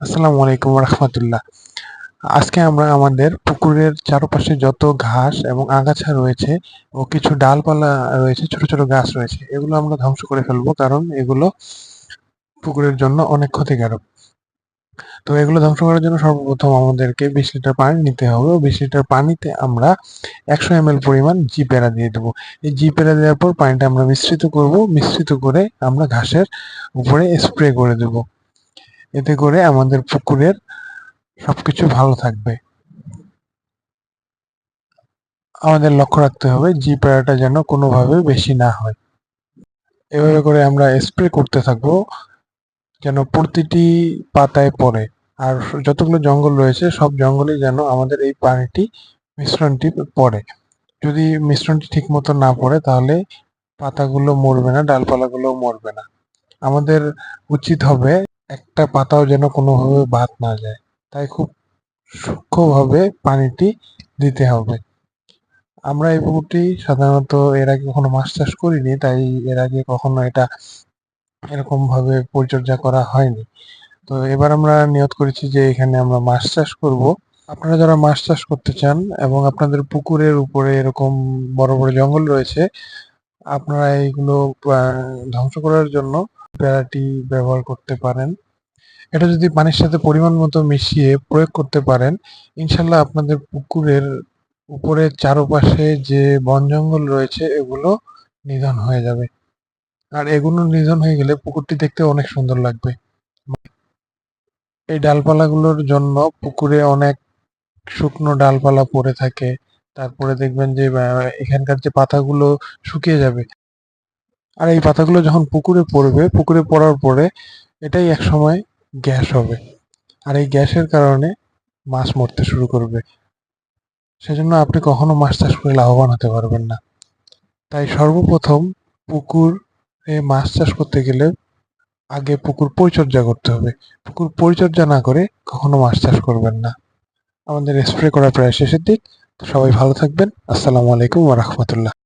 আসসালামু আলাইকুম রহমতুল্লাহ আজকে আমরা আমাদের পুকুরের চারপাশে যত ঘাস এবং আগাছা রয়েছে ও কিছু ডালপালা রয়েছে, ছোট ছোট গাছ রয়েছে, এগুলো আমরা ধ্বংস করে ফেলব কারণ এগুলো পুকুরের জন্য অনেক ক্ষতিকারক। তো এগুলো ধ্বংস করার জন্য সর্বপ্রথম আমাদেরকে বিশ লিটার পানি নিতে হবে। বিশ লিটার পানিতে আমরা একশো এম পরিমাণ জি পেরা দিয়ে দেবো। এই জি পেরা দেওয়ার পর পানিটা আমরা মিশ্রিত করব। মিশ্রিত করে আমরা ঘাসের উপরে স্প্রে করে দেবো। এতে করে আমাদের পুকুরের সবকিছু ভালো থাকবে। আমাদের লক্ষ্য রাখতে হবে জি প্যারাটা যেন কোনোভাবে বেশি না হয়। এভাবে করে আমরা স্প্রে করতে থাকব যেন প্রতিটি পাতায় পড়ে। আর যতগুলো জঙ্গল রয়েছে, সব জঙ্গলে যেন আমাদের এই পানিটি, মিশ্রণটি পড়ে। যদি মিশ্রণটি ঠিক মতো না পড়ে, তাহলে পাতাগুলো মরবে না ডালপালাগুলো মরবে না। আমাদের উচিত হবে একটা পাতাও যেন কোনোভাবে বাদ না যায়। তাই খুব সূক্ষ্মভাবে পানিটি দিতে হবে। আমরা এই পুকুরটি সাধারণত এর আগে কখনো মাছ চাষ করিনি, তাই এর আগে কখনো এটা এরকম ভাবে পরিচর্যা করা হয়নি। তো এবার আমরা নিয়ত করেছি যে এখানে আমরা মাছ চাষ করব। আপনারা যারা মাছ চাষ করতে চান এবং আপনাদের পুকুরের উপরে এরকম বড় বড় জঙ্গল রয়েছে, আপনারা এইগুলো ধ্বংস করার জন্য বেড়াটি ব্যবহার করতে পারেন। এটা যদি পানির সাথে পরিমাণ মতো মিশিয়ে প্রয়োগ করতে পারেন ইনশাল্লাহ আপনাদের পুকুরের উপরে চারপাশে যে বন জঙ্গল রয়েছে, এগুলো নিধন হয়ে যাবে। আর এগুলো নিধন হয়ে গেলে পুকুরটি দেখতে অনেক সুন্দর লাগবে। এই ডালপালাগুলোর জন্য পুকুরে অনেক শুকনো ডালপালা পড়ে থাকে। তারপরে দেখবেন যে এখানকার যে পাতাগুলো শুকিয়ে যাবে আর এই পাতাগুলো যখন পুকুরে পড়বে, পুকুরে পড়ার পরে এটাই এক সময় গ্যাস হবে। আর এই গ্যাসের কারণে মাছ মরতে শুরু করবে। সেজন্য আপনি কখনো মাছ চাষ করে লাভবান হতে পারবেন না। তাই সর্বপ্রথম পুকুরে মাছ চাষ করতে গেলে আগে পুকুর পরিচর্যা করতে হবে। পুকুর পরিচর্যা না করে কখনো মাছ চাষ করবেন না। আমাদের স্প্রে করা প্রায় শেষের দিক। সবাই ভালো থাকবেন। আসসালামু আলাইকুম রাহমাতুল্লাহ।